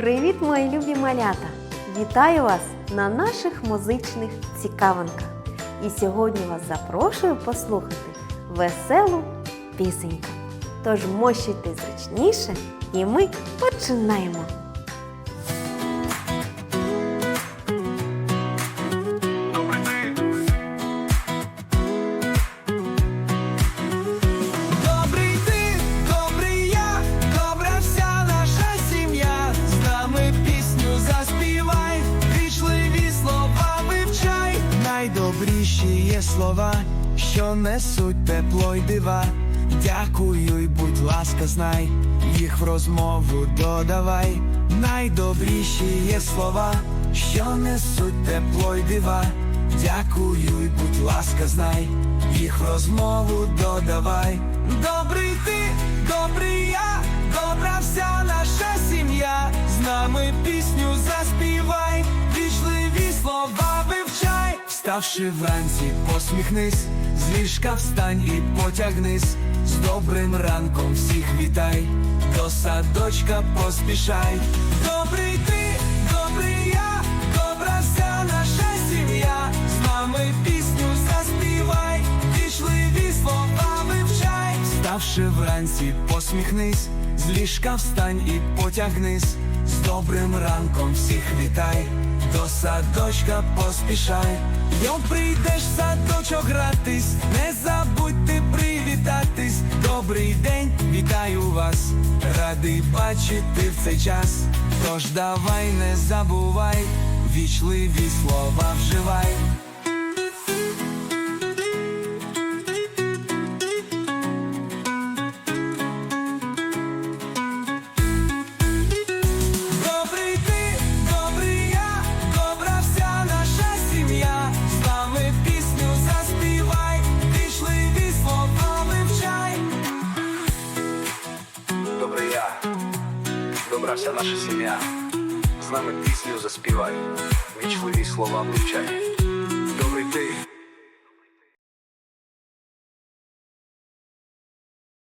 Привіт, мої любі малята! Вітаю вас на наших музичних цікавинках. І сьогодні вас запрошую послухати веселу пісеньку. Тож мощуйте зручніше, і ми починаємо. Найдобріші є слова, що несуть тепло й дива. Дякую й будь ласка, знай, їх в розмову додавай. Найдобріші є слова, що несуть тепло й дива. Дякую й будь ласка, знай, їх в розмову додавай. Добрий ти, добрий я, Вставши вранці, посміхнись, з ліжка встань і потягнись. З добрим ранком всіх вітай, до садочка поспішай. Добрий ти, добрий я, добра вся наша сім'я. З нами пісню заспівай, вічливі слова вивчай. Вставши вранці, посміхнись, з ліжка встань і потягнись. З добрим ранком всіх вітай, до садочка поспішай. Йом прийдеш в садочок гратись, не забудьте привітатись. Добрий день, вітаю вас, радий бачити в цей час. Тож давай не забувай, вічливі слова вживай. Добра вся наша сім'я. З нами пісню заспівай, вічливі слова вивчай.